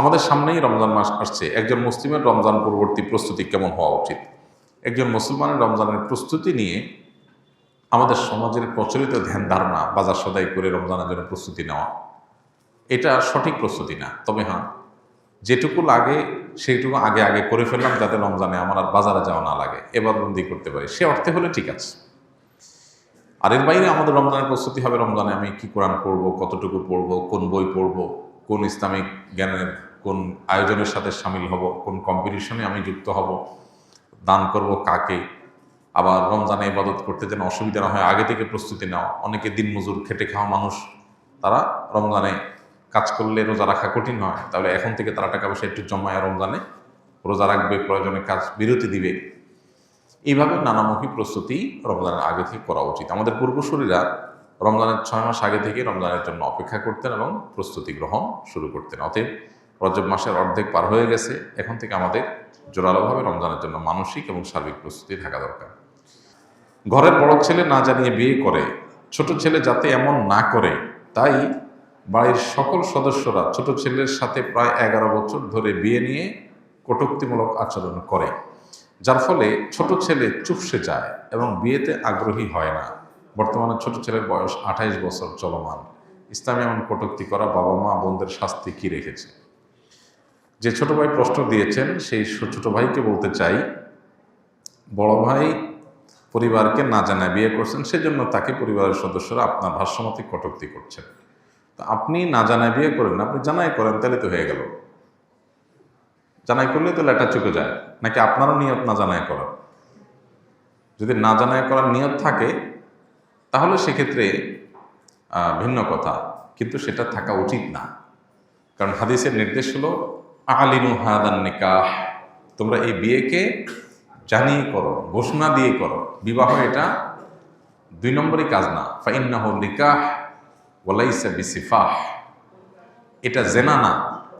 আমাদের সামনেই রমজান মাস আসছে। একজন মুসলিমের রমজান পূর্ববর্তী প্রস্তুতি কেমন হওয়া উচিত? একজন মুসলমানের রমজানের প্রস্তুতি নিয়ে আমাদের সমাজের প্রচলিত ধ্যান ধারণা বাজার সদাই করে রমজানের জন্য প্রস্তুতি নেওয়া, এটা সঠিক প্রস্তুতি না। তবে হ্যাঁ যেটুকু লাগে সেইটুকু আগে আগে করে ফেললাম যাতে রমজানে আমার আর বাজারে যাওয়া না লাগে। এবার বন্দি করতে পারি। সে অর্থে হলে ঠিক আছে। আর এর বাইরে আমাদের রমজানের প্রস্তুতি হবে রমজানে আমি কি কোরআন পড়ব, কতটুকু পড়ব, কোন বই পড়ব, কোন ইসলামিক জ্ঞানের কোন আয়োজনের সাথে সামিল হব, কোন কম্পিটিশনে আমি যুক্ত হব, দান করব কাকে, আবার রমজানে ইবাদত করতে যেন অসুবিধা না হয়, আগে থেকে প্রস্তুতি নেওয়া অনেকে দিন মজুর খেটে খাওয়া মানুষ, তারা রমজানে কাজ করলে রোজা রাখা কঠিন হয়। তাহলে এখন থেকে তারা টাকা পয়সা একটু জমায় রমজানে, রোজা রাখবে, প্রয়োজনে কাজ, বিরতি দিবে। এইভাবে নানামুখী প্রস্তুতি রমজানের আগে থেকে করা উচিত। আমাদের পূর্বসূরীরা রমজানের ছয় মাস আগে থেকে রমজানের জন্য অপেক্ষা করতেন এবং প্রস্তুতি গ্রহণ শুরু করতেন। অতএব রজব মাসের অর্ধেক পার হয়ে গেছে। এখন থেকে আমাদের জোরালোভাবে রমজানের জন্য মানসিক এবং সার্বিক প্রস্তুতি থাকা দরকার। ঘরের বড় ছেলে না জানিয়ে বিয়ে করে, ছোট ছেলে যাতে এমন না করে, তাই বাড়ির সকল সদস্যরা ছোট ছেলের সাথে প্রায় এগারো বছর ধরে বিয়ে নিয়ে কটুক্তিমূলক আচরণ করে, যার ফলে ছোট ছেলে চুপসে যায় এবং বিয়েতে আগ্রহী হয় না। বর্তমানে ছোট ছেলের বয়স আঠাইশ বছর চলমান। ইসলামে এমন কটুক্তি করা বাবা মা বোনদের শাস্তি কি রেখেছে? যে ছোট ভাই প্রশ্ন দিয়েছেন, সেই ছোট ভাইকে বলতে চাই, বড় ভাই পরিবারকে না জানায় বিয়ে করছেন, সেজন্য তাকে পরিবারের সদস্যরা আপনার ভাষ্যমতে কটূক্তি করছেন। তো আপনি না জানায় বিয়ে করেন, আপনি জানাই করেন, তাহলে তো হয়ে গেল। জানাই করলে তো লেটা চুকে যায়, নাকি আপনারও নিয়ত না জানায় করার? যদি না জানায় করার নিয়ত থাকে, তাহলে সেক্ষেত্রে ভিন্ন কথা, কিন্তু সেটা থাকা উচিত না। কারণ হাদিসের নির্দেশ হলো আলিনু হাদান নিকাহ। তোমরা এই বিয়েকে জানিয়ে করো, ঘোষণা দিয়ে করো। বিবাহ এটা দুই নম্বরই কাজ না। ফাইন্নাহ নিকাহ ওয়ালাইসা বিসিফাহ। এটা জেনা না,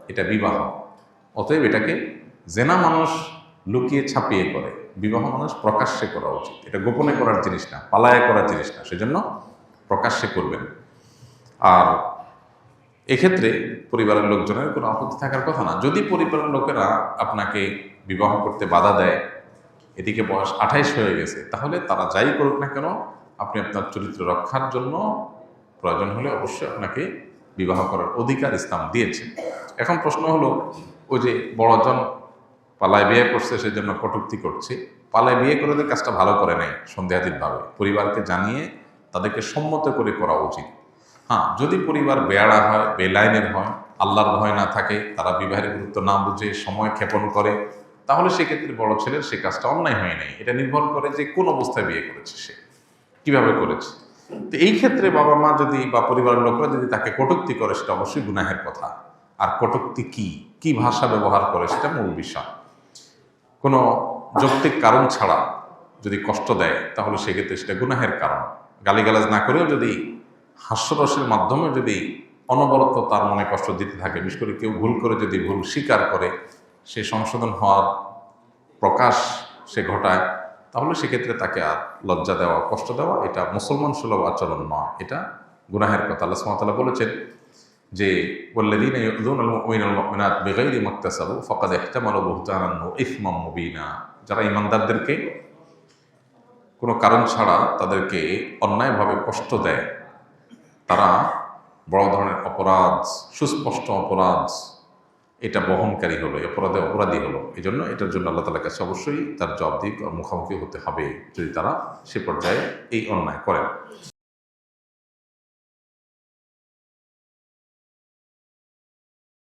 এটা বিবাহ। অতএব এটাকে জেনা মানুষ লুকিয়ে ছাপিয়ে করে। বিবাহ মানুষ প্রকাশ্যে করা উচিত। এটা গোপনে করার জিনিস না, পালায় করার জিনিস না, সেজন্য প্রকাশ্যে করবেন। আর এক্ষেত্রে পরিবারের লোকজনের কোনো আপত্তি থাকার কথা না। যদি পরিবারের লোকেরা আপনাকে বিবাহ করতে বাধা দেয়, এদিকে বয়স আঠাইশ হয়ে গেছে, তাহলে তারা যাই করুক না কেন, আপনি আপনার চরিত্র রক্ষার জন্য প্রয়োজন হলে অবশ্যই আপনাকে বিবাহ করার অধিকার ইসলাম দিয়েছে। এখন প্রশ্ন হলো, ওই যে বড়জন পালায় বিয়ে করছে, সেই জন্য কটুক্তি করছে, পালায় বিয়ে করে কাজটা ভালো করে নেয় সন্দেহাতীতভাবে। পরিবারকে জানিয়ে তাদেরকে সম্মত করে করা উচিত। হ্যাঁ যদি পরিবার বেয়ারা হয়, বেলাইনের হয়, আল্লাহর ভয় না থাকে, তারা বিবাহের গুরুত্ব না বুঝে সময় ক্ষেপণ করে, তাহলে সেক্ষেত্রে বড় ছেলের সে কাজটা অন্যায় হয় নাই। এটা নির্ভর করে যে কোন অবস্থায় বিয়ে করেছে সে, কীভাবে করেছে। তো এই ক্ষেত্রে বাবা মা যদি বা পরিবারের লোকরা যদি তাকে কটুক্তি করে, সেটা অবশ্যই গুনাহের কথা। আর কটুক্তি কি? কি ভাষা ব্যবহার করে, সেটা মূল বিষয়। কোনো যৌক্তিক কারণ ছাড়া যদি কষ্ট দেয়, তাহলে সেক্ষেত্রে সেটা গুনাহের কারণ। গালিগালাজ না করেও যদি হাস্যরসের মাধ্যমে যদি অনবরত তার মনে কষ্ট দিতে থাকে, বিশেষ করে কেউ ভুল করে যদি ভুল স্বীকার করে, সে সংশোধন হওয়ার প্রকাশ সে ঘটায়, তাহলে সেক্ষেত্রে তাকে আর লজ্জা দেওয়া, কষ্ট দেওয়া, এটা মুসলমান সুলভ আচরণ নয়। এটা গুনাহের কথা। আল্লাহ সুমতলা বলেছেন যে বললে মিনাত মুবিনা। যারা ইমানদারদেরকে কোনো কারণ ছাড়া তাদেরকে অন্যায়ভাবে কষ্ট দেয় তারা বড় ধরনের অপরাধ, সুস্পষ্ট অপরাধ, এটা বহনকারী হলো অপরাধে অপরাধী হলো। এই জন্য এটার জন্য আল্লাহ তালার কাছে অবশ্যই তার জবাবদিহি মুখোমুখি হতে হবে যদি তারা সে পর্যায়ে এই অন্যায় করেন।